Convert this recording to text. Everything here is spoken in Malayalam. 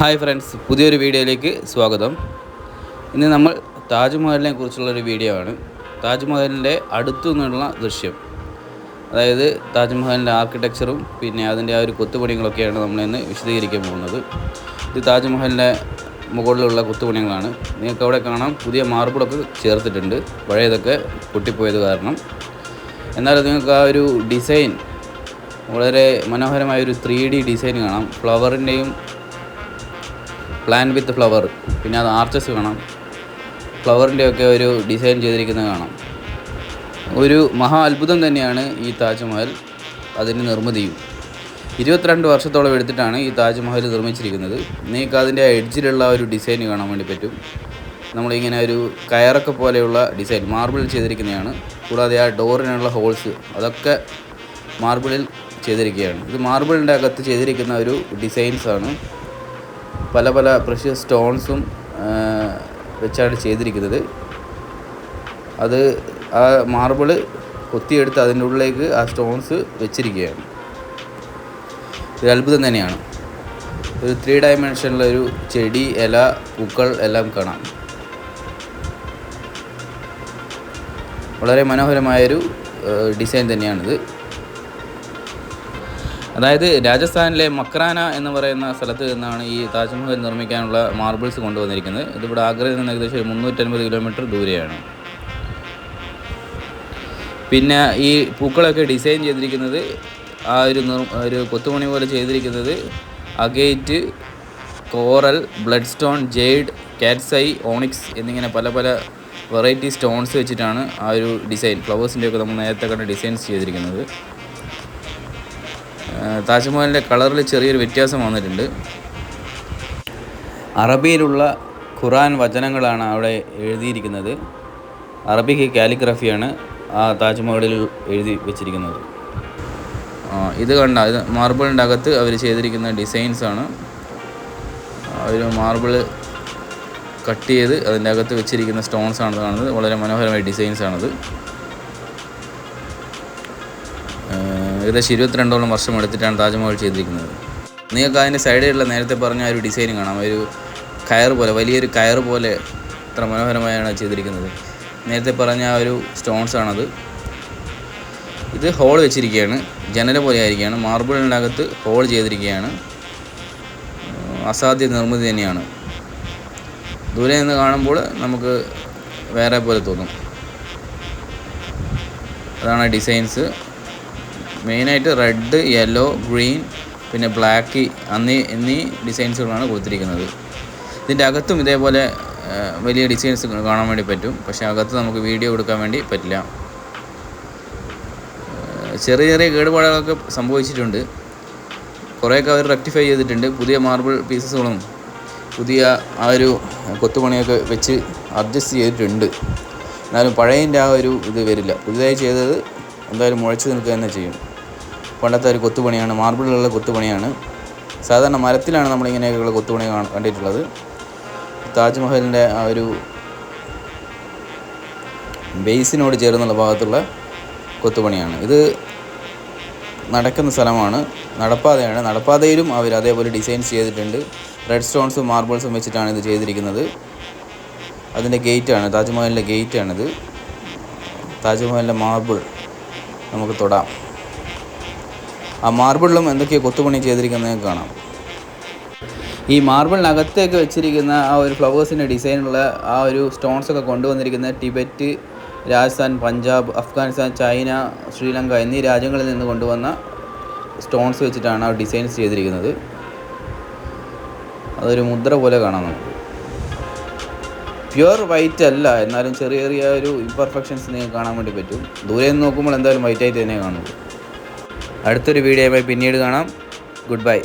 ഹായ് ഫ്രണ്ട്സ് പുതിയൊരു വീഡിയോയിലേക്ക് സ്വാഗതം. ഇന്ന് നമ്മൾ താജ്മഹലിനെ കുറിച്ചുള്ളൊരു വീഡിയോ ആണ്. താജ്മഹലിന്റെ അടുത്തു നിന്നുള്ള ദൃശ്യം. അതായത് താജ്മഹലിന്റെ ആർക്കിടെക്ചറും പിന്നെ അതിന്റെ ആ ഒരു കൊത്തുപണികളൊക്കെയാണ് നമ്മളിന്ന് വിശദീകരിക്കാൻ പോകുന്നത്. ഇത് താജ്മഹലിന്റെ മുകളിലുള്ള കൊത്തുപണികളാണ്. നിങ്ങൾക്ക് അവിടെ കാണാം പുതിയ മാർബിളൊക്കെ ചേർത്തിട്ടുണ്ട്. പഴയതൊക്കെ പൊട്ടിപ്പോയത് കാരണം. എന്നാൽ നിങ്ങൾക്ക് ആ ഒരു ഡിസൈൻ വളരെ മനോഹരമായ ഒരു ത്രീ ഡി ഡിസൈൻ കാണാം. ഫ്ലവറിന്റെയും പ്ലാൻ വിത്ത് ഫ്ലവർ. പിന്നെ അത് ആർച്ചസ് കാണാം. ഫ്ലവറിന്റെ ഒക്കെ ഒരു ഡിസൈൻ ചെയ്തിരിക്കുന്നത് കാണാം. ഒരു മഹാ അത്ഭുതം തന്നെയാണ് ഈ താജ്മഹൽ അതിന്റെ നിർമ്മിതിയും. ഇരുപത്തിരണ്ട് വർഷത്തോളം എടുത്തിട്ടാണ് ഈ താജ്മഹൽ നിർമ്മിച്ചിരിക്കുന്നത്. നിങ്ങൾക്ക് അതിന്റെ എഡ്ജിലുള്ള ഒരു ഡിസൈൻ കാണാൻ വേണ്ടി പറ്റും. നമ്മളിങ്ങനെ ഒരു കയറൊക്കെ പോലെയുള്ള ഡിസൈൻ മാർബിളിൽ ചെയ്തിരിക്കുന്നതാണ്. കൂടാതെ ആ ഡോറിനുള്ള ഹോൾസ് അതൊക്കെ മാർബിളിൽ ചെയ്തിരിക്കുകയാണ്. ഇത് മാർബിളിന്റെ അകത്ത് ചെയ്തിരിക്കുന്ന ഒരു ഡിസൈൻസാണ് പല പല പ്രഷ്യസ് സ്റ്റോൺസും വെച്ചാണ് ചെയ്തിരിക്കുന്നത്. അത് ആ മാർബിൾ കൊത്തിയെടുത്ത് അതിന്റെ ഉള്ളിലേക്ക് ആ സ്റ്റോൺസ് വെച്ചിരിക്കുകയാണ്. ഒരു അത്ഭുതം തന്നെയാണ്. ഒരു ത്രീ ഡയമെൻഷനിലൊരു ചെടി ഇല പൂക്കൾ എല്ലാം കാണാം. വളരെ മനോഹരമായൊരു ഡിസൈൻ തന്നെയാണിത്. അതായത് രാജസ്ഥാനിലെ മക്രാന എന്ന് പറയുന്ന സ്ഥലത്ത് നിന്നാണ് ഈ താജ്മഹൽ നിർമ്മിക്കാനുള്ള മാർബിൾസ് കൊണ്ടുവന്നിരിക്കുന്നത്. ഇതിവിടെ ആഗ്രയിൽ നിന്ന് ഏകദേശം മുന്നൂറ്റൻപത് കിലോമീറ്റർ ദൂരെയാണ്. പിന്നെ ഈ പൂക്കളൊക്കെ ഡിസൈൻ ചെയ്തിരിക്കുന്നത് ആ ഒരു ഒരു കൊത്തുമണി പോലെ ചെയ്തിരിക്കുന്നത് agate coral blood stone jade cat's eye onyx എന്നിങ്ങനെ പല പല വെറൈറ്റി സ്റ്റോൺസ് വെച്ചിട്ടാണ് ആ ഒരു ഡിസൈൻ ഫ്ലവേഴ്സിന്റെയൊക്കെ നമ്മൾ നേരത്തെ കണ്ട ഡിസൈൻസ് ചെയ്തിരിക്കുന്നത്. താജ്മഹലിന്റെ കളറിൽ ചെറിയൊരു വ്യത്യാസം വന്നിട്ടുണ്ട്. അറബിയിലുള്ള ഖുറാൻ വചനങ്ങളാണ് അവിടെ എഴുതിയിരിക്കുന്നത്. അറബിക്ക് കാലിഗ്രഫിയാണ് ആ താജ്മഹലിൽ എഴുതി വെച്ചിരിക്കുന്നത്. ഇത് കണ്ട ഇത് മാർബിളിന്റെ അകത്ത് അവർ ചെയ്തിരിക്കുന്ന ഡിസൈൻസാണ് ഒരു മാർബിൾ കട്ട് ചെയ്ത് അതിന്റെ അകത്ത് വെച്ചിരിക്കുന്ന സ്റ്റോൺസ് ആണ് കാണുന്നത്. വളരെ മനോഹരമായ ഡിസൈൻസ് ഡിസൈൻസാണത് ഏകദേശം ഇരുപത്തിരണ്ടോളം വർഷം എടുത്തിട്ടാണ് താജ്മഹൽ ചെയ്തിരിക്കുന്നത്. നിങ്ങൾക്ക് അതിന്റെ സൈഡിലുള്ള നേരത്തെ പറഞ്ഞ ഒരു ഡിസൈൻ കാണാം. ഒരു കയർ പോലെ വലിയൊരു കയർ പോലെ ഇത്ര മനോഹരമായാണ് ചെയ്തിരിക്കുന്നത്. നേരത്തെ പറഞ്ഞ ആ ഒരു സ്റ്റോൺസ് ആണത്. ഇത് ഹോൾ വെച്ചിരിക്കുകയാണ്. ജനല പോലെ ആയിരിക്കുകയാണ്. മാർബിളിനകത്ത് ഹോൾ ചെയ്തിരിക്കുകയാണ്. അസാധ്യ നിർമ്മിതി തന്നെയാണ്. ദൂരെ നിന്ന് കാണുമ്പോൾ നമുക്ക് വേറെ പോലെ തോന്നും. അതാണ് ഡിസൈൻസ്. മെയിനായിട്ട് റെഡ് യെല്ലോ ഗ്രീൻ പിന്നെ ബ്ലാക്ക് എന്നീ എന്നീ ഡിസൈൻസുകളാണ് കൊടുത്തിരിക്കുന്നത്. ഇതിന്റെ അകത്തും ഇതേപോലെ വലിയ ഡിസൈൻസ് കാണാൻ വേണ്ടി പറ്റും. പക്ഷെ അകത്ത് നമുക്ക് വീഡിയോ എടുക്കാൻ വേണ്ടി പറ്റില്ല. ചെറിയ ചെറിയ കേടുപാടുകളൊക്കെ സംഭവിച്ചിട്ടുണ്ട്. കുറേയൊക്കെ അവർ റെക്ടിഫൈ ചെയ്തിട്ടുണ്ട്. പുതിയ മാർബിൾ പീസസുകളും പുതിയ ആ ഒരു കൊത്തുപണിയൊക്കെ വെച്ച് അഡ്ജസ്റ്റ് ചെയ്തിട്ടുണ്ട്. എന്നാലും പഴയതിന്റെ ആ ഒരു ഇത് വരില്ല. പുതിയതായി ചെയ്തത് എന്തായാലും മുഴച്ചു നിൽക്കുക തന്നെ ചെയ്യും. പണ്ടത്തെ ഒരു കൊത്തുപണിയാണ് മാർബിളിലുള്ള കൊത്തുപണിയാണ്. സാധാരണ മരത്തിലാണ് നമ്മളിങ്ങനെയൊക്കെയുള്ള കൊത്തുപണി കണ്ടിട്ടുള്ളത്. താജ്മഹലിന്റെ ആ ഒരു ബേസിനോട് ചേർന്നുള്ള ഭാഗത്തുള്ള കൊത്തുപണിയാണ്. ഇത് നടക്കുന്ന സ്ഥലമാണ്. നടപ്പാതയാണ്. നടപ്പാതയിലും അവർ അതേപോലെ ഡിസൈൻസ് ചെയ്തിട്ടുണ്ട്. റെഡ് സ്റ്റോൺസും മാർബിൾസും വെച്ചിട്ടാണ് ഇത് ചെയ്തിരിക്കുന്നത്. അതിന്റെ ഗേറ്റാണ് താജ്മഹലിന്റെ ഗേറ്റാണിത്. താജ്മഹലിന്റെ മാർബിൾ നമുക്ക് തൊടാം. ആ മാർബിളിലും എന്തൊക്കെയോ കൊത്തുപണി ചെയ്തിരിക്കുന്നത് കാണാം. ഈ മാർബിളിനകത്തേക്ക് വെച്ചിരിക്കുന്ന ആ ഒരു ഫ്ലവേഴ്സിന്റെ ഡിസൈനുള്ള ആ ഒരു സ്റ്റോൺസ് ഒക്കെ കൊണ്ടുവന്നിരിക്കുന്ന ടിബറ്റ് രാജസ്ഥാൻ പഞ്ചാബ് അഫ്ഗാനിസ്ഥാൻ ചൈന ശ്രീലങ്ക എന്നീ രാജ്യങ്ങളിൽ നിന്ന് കൊണ്ടുവന്ന സ്റ്റോൺസ് വെച്ചിട്ടാണ് ആ ഡിസൈൻസ് ചെയ്തിരിക്കുന്നത്. അതൊരു മുദ്ര പോലെ കാണാം നമുക്ക്. പ്യുവർ വൈറ്റ് അല്ല എന്നാലും ചെറിയ ചെറിയ ഒരു ഇംപെർഫെക്ഷൻസ് നിങ്ങൾക്ക് കാണാൻ വേണ്ടി പറ്റും. ദൂരെ നിന്ന് നോക്കുമ്പോൾ എന്തായാലും വൈറ്റായിട്ട് തന്നെ കാണുള്ളൂ അടുത്തൊരു വീഡിയോയുമായി പിന്നീട് കാണാം. Good bye